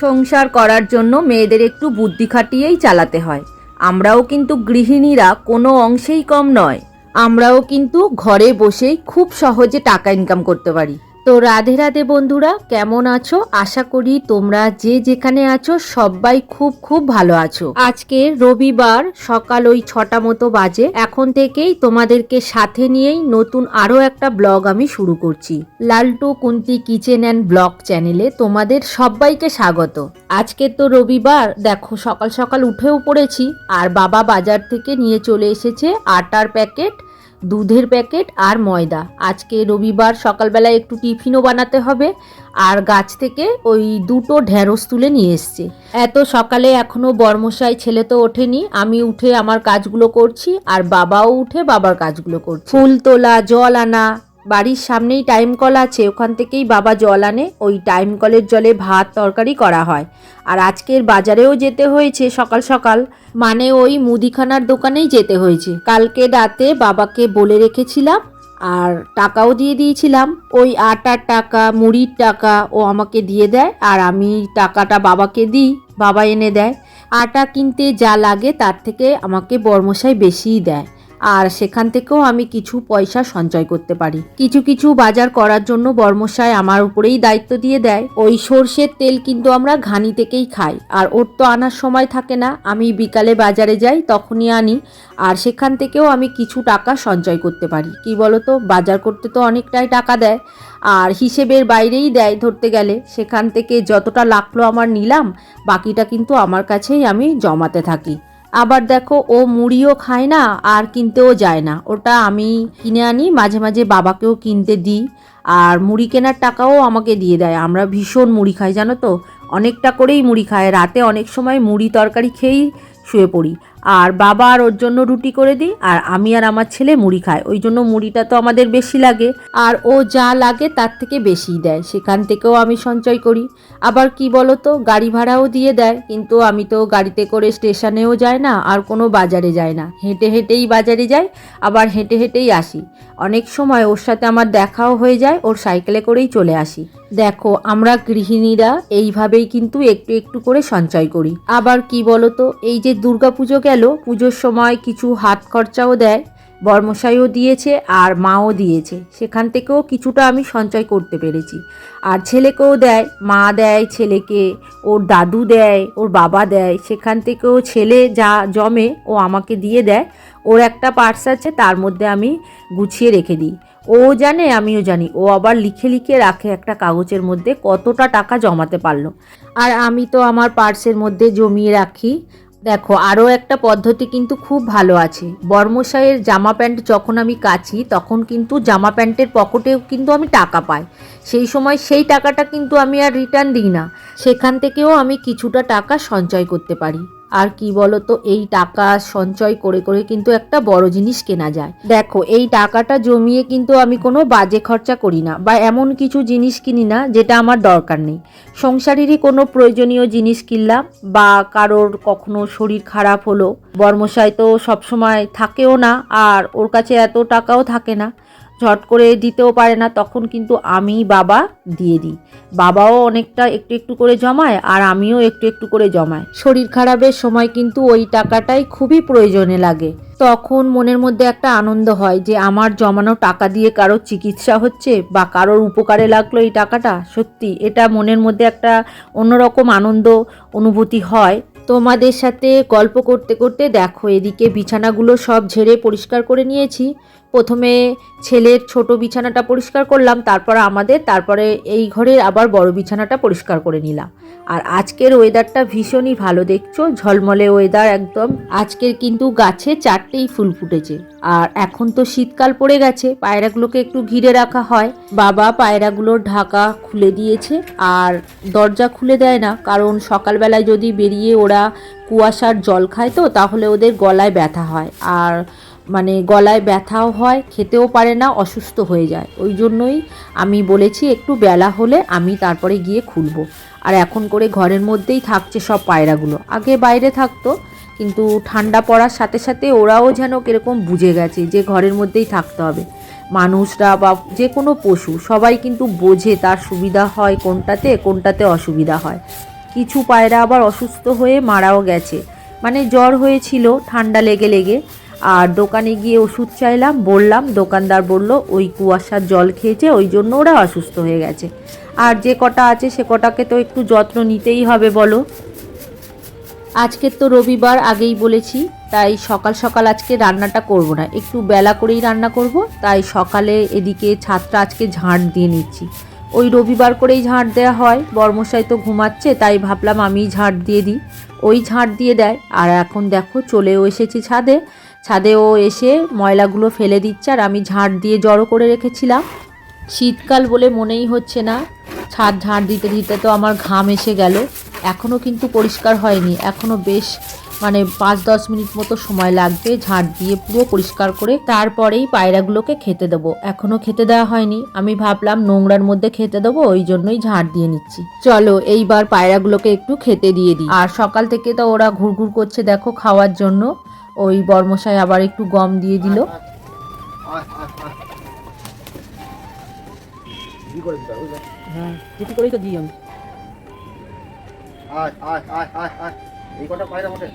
সংসার করার জন্য মেয়েদের একটু বুদ্ধি খাটিয়েই চালাতে হয়। আমরাও কিন্তু গৃহিণীরা কোনো অংশেই কম নয়। আমরাও কিন্তু ঘরে বসেই খুব সহজে টাকা ইনকাম করতে পারি। তো রাধে রাধে বন্ধুরা, কেমন আছো? আশা করি তোমরা যে যেখানে আছো সবাই খুব খুব ভালো আছো। আজকে রবিবার, সকাল ওই ছটা মতো বাজে। এখন থেকেই তোমাদেরকে সাথে নিয়েই নতুন আরও একটা ব্লগ আমি শুরু করছি। Laltu Kunti kitchen and blog চ্যানেলে তোমাদের সবাইকে স্বাগত। আজকে তো রবিবার, দেখো সকাল সকাল উঠেও পড়েছি, আর বাবা বাজার থেকে নিয়ে চলে এসেছে আটার প্যাকেট দুধের প্যাকেট আর ময়দা। আজকে রবিবার সকালবেলায় একটু টিফিনও বানাতে হবে আর গাছ থেকে ওই দুটো ঢেঁড়স তুলে নিয়ে এসছে। এত সকালে এখনও বর্মশাই ছেলে তো ওঠেনি, আমি উঠে আমার কাজগুলো করছি আর বাবাও উঠে বাবার কাজগুলো করছে। ফুল তোলা, জল আনা বাড়ির সামনেই টাইম কল আছে, ওখান থেকেই বাবা জল আনে, ওই টাইম কলের জলে ভাত তরকারি করা হয়। আর আজকের বাজারেও যেতে হয়েছে সকাল সকাল মানে ওই মুদিখানার দোকানেই যেতে হয়েছে। কালকে রাতে বাবাকে বলে রেখেছিলাম, আর টাকাও দিয়ে দিয়েছিলাম। ওই আটার টাকা, মুড়ির টাকা ও আমাকে দিয়ে দেয়, আর আমি টাকাটা বাবাকে দিই, বাবা এনে দেয়। আটা কিনতে যা লাগে তার থেকে আমাকে বর্মশাই বেশিই দেয়। আর সেখান থেকেও আমি কিছু পয়সা সঞ্চয় করতে পারি। কিছু কিছু বাজার করার জন্য বর্মশাই আমার উপরেই দায়িত্ব দিয়ে দেয়। ওই সর্ষের তেল কিন্তু আমরা ঘানি থেকেই খাই। আর ওর তো আনার সময় থাকে না। আমি বিকালে বাজারে যাই, তখনই আনি। আর সেখান থেকেও আমি কিছু টাকা সঞ্চয় করতে পারি। কি বলতো? বাজার করতে তো অনেকটাই টাকা দেয়। আর হিসেবের বাইরেই দেয় ধরতে গেলে। সেখান থেকে যতটা লাগল আমার নিলাম, বাকিটা কিন্তু আমার কাছেই আমি জমাতে থাকি। আবার দেখো, ও মুড়িও খায় না, আর কিনতেও যায় না। ওটা আমি কিনে আনি, মাঝে মাঝে বাবাকেও কিনতে দিই, আর মুড়ি কেনার টাকাও আমাকে দিয়ে দেয়। আমরা ভীষণ মুড়ি খাই, জানো তো? অনেকটা করেই মুড়ি খায়। রাতে অনেক সময় মুড়ি তরকারি খেয়েই শুয়ে পড়ি। আর বাবা আর ওর জন্য রুটি করে দিই, আর আমি আর আমার ছেলে মুড়ি খায় ওই জন্য মুড়িটা তো আমাদের বেশি লাগে। আর ও যা লাগে তার থেকে বেশি দেয়। সেখান থেকেও আমি সঞ্চয় করি। আবার কি বলো তো গাড়ি ভাড়াও দিয়ে দেয়, কিন্তু আমি তো গাড়িতে করে স্টেশনেও যাই না, আর কোনো বাজারে যাই না। হেঁটে হেঁটেই বাজারে যাই, আবার হেঁটে হেঁটেই আসি। অনেক সময় ওর সাথে আমার দেখাও হয়ে যায়, ওর সাইকেলে করেই চলে আসি। দেখো, আমরা গৃহিণীরা এইভাবেই কিন্তু একটু একটু করে সঞ্চয় করি। আবার কি বলতো, এই যে দুর্গা পুজো গেল, পুজোর সময় কিছু হাত খরচাও দেয়, বর্মশাইও দিয়েছে আর মাও দিয়েছে। সেখান থেকেও কিছুটা আমি সঞ্চয় করতে পেরেছি। আর ছেলেকেও দেয়, মা দেয় ছেলেকে, ওর দাদু দেয়, ওর বাবা দেয়। সেখান থেকেও ছেলে যা জমে ও আমাকে দিয়ে দেয়। ওর একটা পার্স আছে, তার মধ্যে আমি গুছিয়ে রেখে দিই। ও জানে, আমিও জানি। ও আবার লিখে লিখে রাখে একটা কাগজের মধ্যে কতটা টাকা জমাতে পারল। আর আমি তো আমার পার্সের মধ্যে জমিয়ে রাখি। দেখো, আরও একটা পদ্ধতি কিন্তু খুব ভালো আছে। বর্মশাইয়ের জামা প্যান্ট যখন আমি কাচি, তখন কিন্তু জামা প্যান্টের পকেটেও কিন্তু আমি টাকা পাই। সেই সময় সেই টাকাটা কিন্তু আমি আর রিটার্ন দিই না। সেখান থেকেও আমি কিছুটা টাকা সঞ্চয় করতে পারি। আর কি বলতো, এই টাকা সঞ্চয় করে করে কিন্তু একটা বড় জিনিস কেনা যায়। দেখো, এই টাকাটা জমিয়ে কিন্তু আমি কোনো বাজে খরচা করি না বা এমন কিছু জিনিস কিনি না যেটা আমার দরকার নেই। সংসারেরই কোনো প্রয়োজনীয় জিনিস কিনলাম বা কারোর কখনো শরীর খারাপ হলো বর্মশাই তো সবসময় থাকেও না আর ওর কাছে এত টাকাও থাকে না। ঝট করে দিতেও পারে না, তখন কিন্তু আমি বাবা দিয়ে দিই। বাবাও অনেকটা একটু একটু করে জমায় আর আমিও একটু একটু করে জমায়। শরীর খারাপের সময় কিন্তু ওই টাকাটাই খুবই প্রয়োজনে লাগে। তখন মনের মধ্যে একটা আনন্দ হয় যে, আমার জমানো টাকা দিয়ে কারোর চিকিৎসা হচ্ছে বা কারোর উপকারে লাগল এই টাকাটা, সত্যি এটা মনের মধ্যে একটা অন্যরকম আনন্দ, অনুভূতি হয়। তোমাদের সাথে গল্প করতে করতে দেখো, এদিকে বিছানাগুলো সব ঝেড়ে পরিষ্কার করে নিয়েছি। প্রথমে ছেলের ছোট বিছানাটা পরিষ্কার করলাম, তারপর আমাদের, তারপরে এই ঘরের আবার বড় বিছানাটা পরিষ্কার করে নিলাম। আর আজকের ওয়েদারটা ভীষণই ভালো, দেখছ? ঝলমলে ওয়েদার একদম। আজকের কিন্তু গাছে চারটেই ফুল ফুটেছে। আর এখন তো শীতকাল পড়ে গেছে, পায়রাগুলোকে একটু ঘিরে রাখা হয়। বাবা পায়রাগুলোর ঢাকা খুলে দিয়েছে, আর দরজা খুলে দেয় না, কারণ সকালবেলায় যদি বেরিয়ে ওরা কুয়াশার জল খায় তো, তাহলে ওদের গলায় ব্যথা হয়। আর মানে গলায় ব্যথাও হয়, খেতেও পারে না, অসুস্থ হয়ে যায়। ওই জন্যই আমি বলেছি একটু বেলা হলে আমি তারপরে গিয়ে খুলবো। আর এখন করে ঘরের মধ্যেই থাকছে সব পায়রাগুলো। আগে বাইরে থাকতো, কিন্তু ঠান্ডা পড়ার সাথে সাথে ওরাও যেন কীরকম বুঝে গেছে যে ঘরের মধ্যেই থাকতে হবে। মানুষরা বা যে কোনো পশু, সবাই কিন্তু বোঝে তার সুবিধা হয় কোনটাতে কোনটাতে অসুবিধা হয়। কিছু পায়রা আবার অসুস্থ হয়ে মারাও গেছে। মানে জ্বর হয়েছিল, ঠান্ডা লেগে লেগে। আর দোকানে গিয়ে ওষুধ চাইলাম, বললাম, দোকানদার বলল, ওই কুয়াশার জল খেয়েছে, ওই জন্য ওরা অসুস্থ হয়ে গেছে। আর যে কটা আছে, সে কটাকে তো একটু যত্ন নিতেই হবে, বলো। আজকের তো রবিবার, আগেই বলেছি, তাই সকাল সকাল আজকে রান্নাটা করব না। একটু বেলা করেই রান্না করব, তাই সকালে এদিকে ছাদটা আজকে ঝাঁট দিয়ে নিচ্ছি। ওই রবিবার করেই ঝাঁট দেওয়া হয়। বর্মশাই তো ঘুমাচ্ছে, তাই ভাবলাম আমি ঝাঁট দিয়ে দিই। ওই ঝাঁট দিয়ে দেয়। আর এখন দেখো, চলেও এসেছি ছাদে। ছাদে ও এসে ময়লাগুলো ফেলে দিচ্ছে আর আমি ঝাঁট দিয়ে জড়ো করে রেখেছিলাম। শীতকাল বলে মনেই হচ্ছে না। ছাদ ঝাঁট দিতে দিতে তো আমার ঘাম এসে গেল। এখনও কিন্তু পরিষ্কার হয়নি। এখনও বেশ মানে পাঁচ দশ মিনিট মতো সময় লাগবে ঝাঁট দিয়ে পুরো পরিষ্কার করে তারপরেই পায়রাগুলোকে খেতে দেবো। এখনও খেতে দেওয়া হয়নি। আমি ভাবলাম নোংরার মধ্যে খেতে দেবো ওই জন্যই ঝাঁট দিয়ে নিচ্ছি। চলো এইবার পায়রাগুলোকে একটু খেতে দিয়ে দিই। আর সকাল থেকে তো ওরা ঘুরঘুর করছে দেখো খাওয়ার জন্য। ওই বর্মশাই আবার একটু গম দিয়ে দিল। হ্যাঁ করেই তো দিই আমি। আয় আয় আয় আয় আয়। এই কটা পায়রা বটে?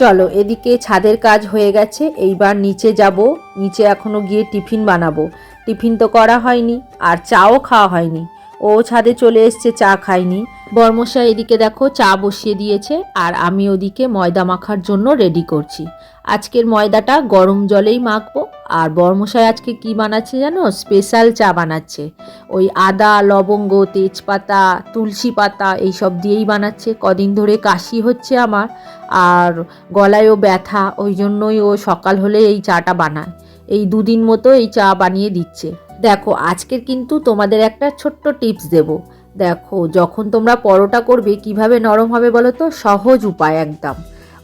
চলো, এদিকে ছাদের কাজ হয়ে গেছে, এইবার নিচে যাব, নিচে এখনও গিয়ে টিফিন বানাবো। টিফিন তো করা হয়নি, আর চাও খাওয়া হয়নি। ও ছাদে চলে এসছে, চা খায়নি। বর্মশা এদিকে দেখো, চা বসিয়ে দিয়েছে, আর আমি ওদিকে ময়দা মাখার জন্য রেডি করছি। আজকের ময়দাটা গরম জলেই মাখবো। আর বর্মশাই আজকে কি বানাচ্ছে জানো? স্পেশাল চা বানাচ্ছে। ওই আদা, লবঙ্গ, তেজপাতা, তুলসী পাতা এইসব দিয়েই বানাচ্ছে। কদিন ধরে কাশি হচ্ছে আমার, আর গলায়ও ব্যথা, ওই জন্যই ও সকাল হলে এই চাটা বানায়। এই দুদিন মতো এই চা বানিয়ে দিচ্ছে। দেখো, আজকের কিন্তু তোমাদের একটা ছোট্ট টিপস দেব। দেখো, যখন তোমরা পরোটা করবে, কীভাবে নরম হবে বলো তো? সহজ উপায় একদম।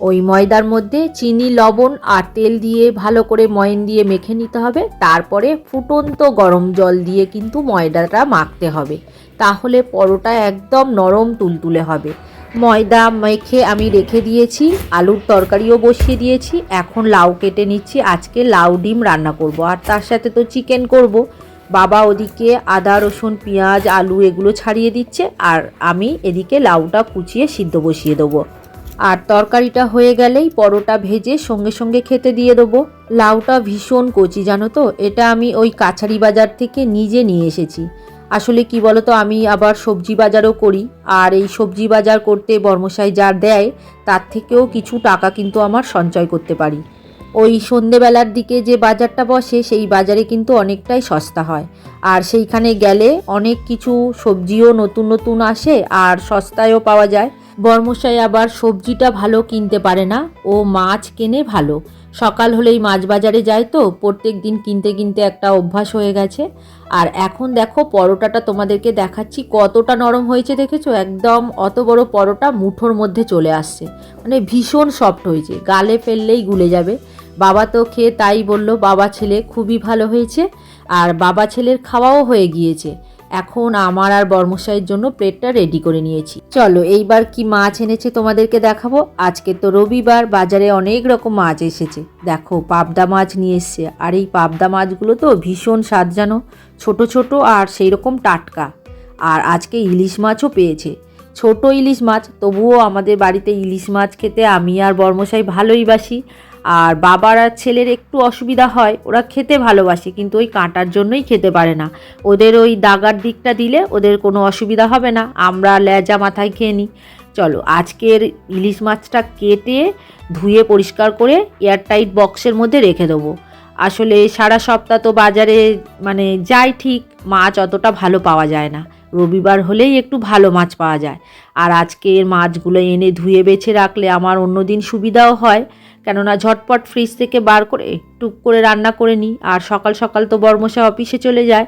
ওই ময়দার মধ্যে চিনি, লবণ আর তেল দিয়ে ভালো করে ময়ন দিয়ে মেখে নিতে হবে। তারপরে ফুটন্ত গরম জল দিয়ে কিন্তু ময়দাটা মাখতে হবে। তাহলে পরোটা একদম নরম তুলতুলে হবে। ময়দা মেখে আমি রেখে দিয়েছি, আলুর তরকারিও বসিয়ে দিয়েছি। এখন লাউ কেটে নিচ্ছি, আজকে লাউ ডিম রান্না করব। আর তার সাথে তো চিকেন করব। বাবা ওদিকে আদা, রসুন, পেঁয়াজ, আলু এগুলো ছাড়িয়ে দিচ্ছে আর আমি এদিকে লাউটা কুচিয়ে সিদ্ধ বসিয়ে দেবো। আর তরকারিটা হয়ে গেলেই পরোটা ভেজে সঙ্গে সঙ্গে খেতে দিয়ে দেবো। লাউটা ভীষণ কচি, জানো তো? এটা আমি ওই কাছারি বাজার থেকে নিজে নিয়ে এসেছি। আসলে কি বলতো, আমি আবার সবজি বাজারও করি আর এই সবজি বাজার করতে বর্মশাই যা দেয়, তার থেকেও কিছু টাকা কিন্তু আমার সঞ্চয় করতে পারি। ওই সন্ধেবেলার দিকে যে বাজারটা বসে, সেই বাজারে কিন্তু অনেকটাই সস্তা হয়। আর সেইখানে গেলে অনেক কিছু সবজিও নতুন নতুন আসে আর সস্তায়ও পাওয়া যায়। বর্মশাই আবার সবজিটা ভালো কিনতে পারে না, ও মাছ কেনে ভালো। সকাল হলেই মাছ বাজারে যায় তো, প্রত্যেক দিন কিনতে কিনতে একটা অভ্যাস হয়ে গেছে। আর এখন দেখো, পরোটাটা তোমাদেরকে দেখাচ্ছি, কতটা নরম হয়েছে দেখেছ? একদম অত বড় পরোটা মুঠোর মধ্যে চলে আসছে। মানে ভীষণ সফট হয়েছে, গালে ফেললেই গুলে যাবে। বাবা তো খেয়ে তাই বলল, বাবা ছেলে খুবই ভালো হয়েছে আর বাবা ছেলের খাওয়াও হয়ে গিয়েছে। এখন আমার আর বর্মশাইয়ের জন্য প্লেটটা রেডি করে নিয়েছি। চলো, এইবার কি মাছ এনেছে তোমাদেরকে দেখাবো। আজকে তো রবিবার, বাজারে অনেক রকম মাছ এসেছে। দেখো, পাবদা মাছ নিয়ে এসছে। আর এই পাবদা মাছগুলো তো ভীষণ স্বাদ জানো। ছোট ছোট আর সেই রকম টাটকা। আর আজকে ইলিশ মাছও পেয়েছে। ছোট ইলিশ মাছ, তবুও আমাদের বাড়িতে ইলিশ মাছ খেতে আমি আর বর্মশাই ভালোই বাসি। আর বাবার আর ছেলের একটু অসুবিধা হয়, ওরা খেতে ভালোবাসে, কিন্তু ওই কাঁটার জন্যই খেতে পারে না। ওদের ওই দাগার দিকটা দিলে ওদের কোনো অসুবিধা হবে না, আমরা লেজা মাথায় খেয়ে নিই। চলো, আজকের ইলিশ মাছটা কেটে ধুয়ে পরিষ্কার করে এয়ারটাইট বক্সের মধ্যে রেখে দেবো। আসলে সারা সপ্তাহ তো বাজারে মানে যাই ঠিক, মাছ অতটা ভালো পাওয়া যায় না। রবিবার হলেই একটু ভালো মাছ পাওয়া যায়। আর আজকের মাছগুলো এনে ধুয়ে বেছে রাখলে আমার অন্য দিন সুবিধাও হয়। কেননা ঝটপট ফ্রিজ থেকে বার করে টুক করে রান্না করে নিই, আর সকাল সকাল তো বর্মশা অফিসে চলে যায়।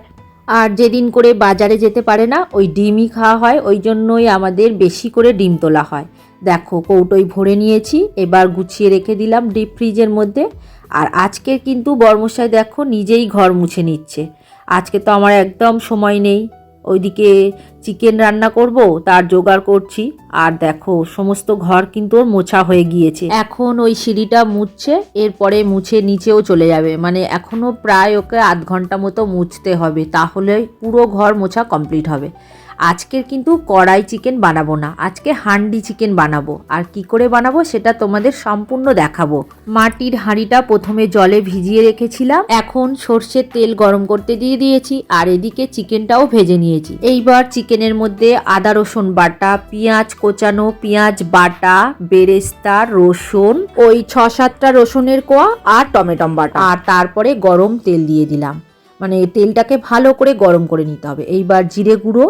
আর যেদিন করে বাজারে যেতে পারে না, ওই ডিমই খাওয়া হয়, ওই জন্যই আমাদের বেশি করে ডিম তোলা হয়। দেখো, কৌটোই ভরে নিয়েছি, এবার গুছিয়ে রেখে দিলাম ডিপ ফ্রিজের মধ্যে। আর আজকে কিন্তু বর্মশাই দেখো, নিজেই ঘর মুছে নিচ্ছে। আজকে তো আমার একদম সময় নেই। ওইদিকে চিকেন রান্না করব, তার জোগাড় করছি। আর দেখো, সমস্ত ঘর কিন্তু ওর মোছা হয়ে গিয়েছে। এখন ওই সিঁড়িটা মুছছে, এরপরে মুছে নিচেও চলে যাবে। মানে এখনও প্রায় ওকে আধ ঘণ্টা মতো মুছতে হবে, তাহলে পুরো ঘর মোছা কমপ্লিট হবে। আজকের কিন্তু কড়াই চিকেন বানাবো না, আজকে হান্ডি চিকেন বানাবো। আর কি করে বানাবো সেটা তোমাদের সম্পূর্ণ দেখাবো। মাটির হাঁড়িটা প্রথমে জলে ভিজিয়ে রেখেছিলাম, এখন সর্ষের তেল গরম করতে দিয়ে দিয়েছি, আর এদিকে চিকেনটাও ভেজে নিয়েছি। এইবার চিকেনের মধ্যে আদা রসুন বাটা, পেঁয়াজ কোচানো পেঁয়াজ বাটা, বেরেস্তা, রসুন, ওই ছ সাতটা রসুনের কোয়া আর টমেটম বাটা। আর তারপরে গরম তেল দিয়ে দিলাম। মানে তেলটাকে ভালো করে গরম করে নিতে হবে। এইবার জিরে গুঁড়ো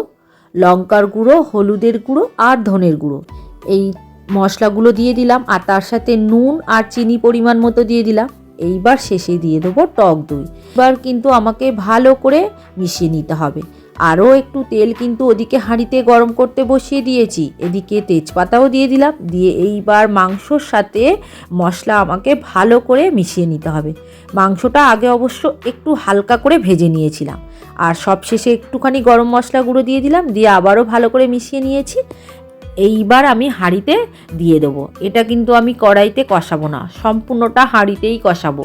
লঙ্কার গুঁড়ো, হলুদের গুঁড়ো আর ধনের গুঁড়ো। এই মশলাগুলো দিয়ে দিলাম আর তার সাথে নুন আর চিনি পরিমাণ মতো দিয়ে দিলাম। এইবার শেষে দিয়ে দেবো টক দই। এবার কিন্তু আমাকে ভালো করে মিশিয়ে নিতে হবে। আরও একটু তেল কিন্তু ওদিকে হাঁড়িতে গরম করতে বসিয়ে দিয়েছি। এদিকে তেজপাতাও দিয়ে দিলাম। দিয়ে এইবার মাংসর সাথে মশলা আমাকে ভালো করে মিশিয়ে নিতে হবে। মাংসটা আগে অবশ্য একটু হালকা করে ভেজে নিয়েছিলাম। আর সবশেষে একটুখানি গরম মশলা গুঁড়ো দিয়ে দিলাম, দিয়ে আবারও ভালো করে মিশিয়ে নিয়েছি। এইবার আমি হাঁড়িতে দিয়ে দেবো। এটা কিন্তু আমি কড়াইতে কষাবো না, সম্পূর্ণটা হাঁড়িতেই কষাবো।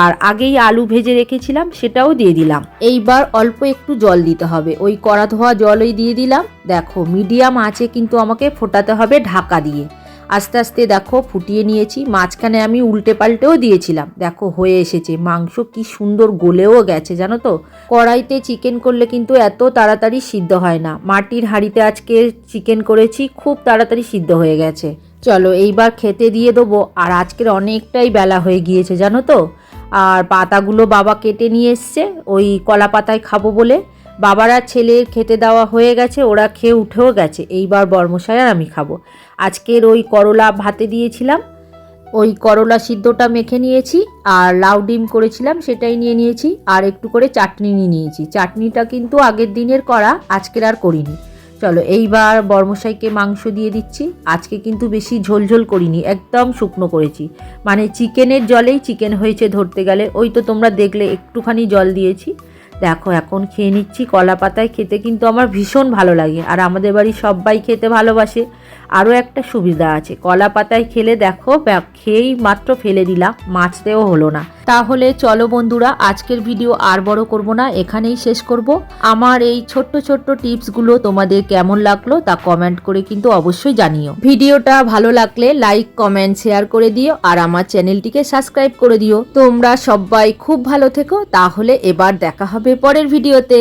আর আগেই আলু ভেজে রেখেছিলাম, সেটাও দিয়ে দিলাম। এইবার অল্প একটু জল দিতে হবে। ওই কড়া ধোয়া জলই দিয়ে দিলাম। দেখো, মিডিয়াম আঁচে কিন্তু আমাকে ফোটাতে হবে ঢাকা দিয়ে। আস্তে আস্তে দেখো ফুটিয়ে নিয়েছি, মাঝখানে আমি উল্টে পাল্টেও দিয়েছিলাম। দেখো হয়ে এসেছে, মাংস কি সুন্দর গলেও গেছে, জানো তো? কড়াইতে চিকেন করলে কিন্তু এত তাড়াতাড়ি সিদ্ধ হয় না। মাটির হাঁড়িতে আজকে চিকেন করেছি, খুব তাড়াতাড়ি সিদ্ধ হয়ে গেছে। চলো এইবার খেতে দিয়ে দেবো, আর আজকের অনেকটাই বেলা হয়ে গিয়েছে, জানো তো? আর পাতাগুলো বাবা কেটে নিয়ে এসছে, ওই কলা পাতায় খাব বলে। বাবারা ছেলের খেতে দেওয়া হয়ে গেছে, ওরা খেয়ে উঠেও গেছে, এইবার বর্মশাই আর আমি খাব। আজকের ওই করলা ভাতে দিয়েছিলাম। ওই করলা সিদ্ধটা মেখে নিয়েছি আর লাউ ডিম করেছিলাম সেটাই নিয়ে নিয়েছি আর একটু করে চাটনি নিয়ে নিয়েছি। চাটনিটা কিন্তু আগের দিনের করা আজকের আর করিনি। চলো এইবার বর্মশাইকে মাংস দিয়ে দিচ্ছি। আজকে কিন্তু বেশি ঝোলঝোল করিনি, একদম শুকনো করেছি। মানে চিকেনের জলেই চিকেন হয়েছে ধরতে গেলে, ওই তো তোমরা দেখলে একটুখানি জল দিয়েছি। দেখো এখন খেয়ে নিচ্ছি কলা পাতায় খেতে কিন্তু আমার ভীষণ ভালো লাগে। আর আমাদের বাড়ি সবাই খেতে ভালোবাসে। আরও একটা সুবিধা আছে। কলা পাতায় খেলে দেখো খেয়েই মাত্র ফেলে দিলাম, মাছতেও হলো না। তাহলে চলো বন্ধুরা, আজকের ভিডিও আর বড় করব না, এখানেই শেষ করব। আমার এই ছোট্ট ছোট্ট টিপসগুলো তোমাদের কেমন লাগল তা কমেন্ট করে কিন্তু অবশ্যই জানিও। ভিডিওটা ভালো লাগলে লাইক কমেন্ট শেয়ার করে দিও, আর আমার চ্যানেলটিকে সাবস্ক্রাইব করে দিও। তোমরা সবাই খুব ভালো থেকো, তাহলে এবার দেখা হবে পরের ভিডিওতে।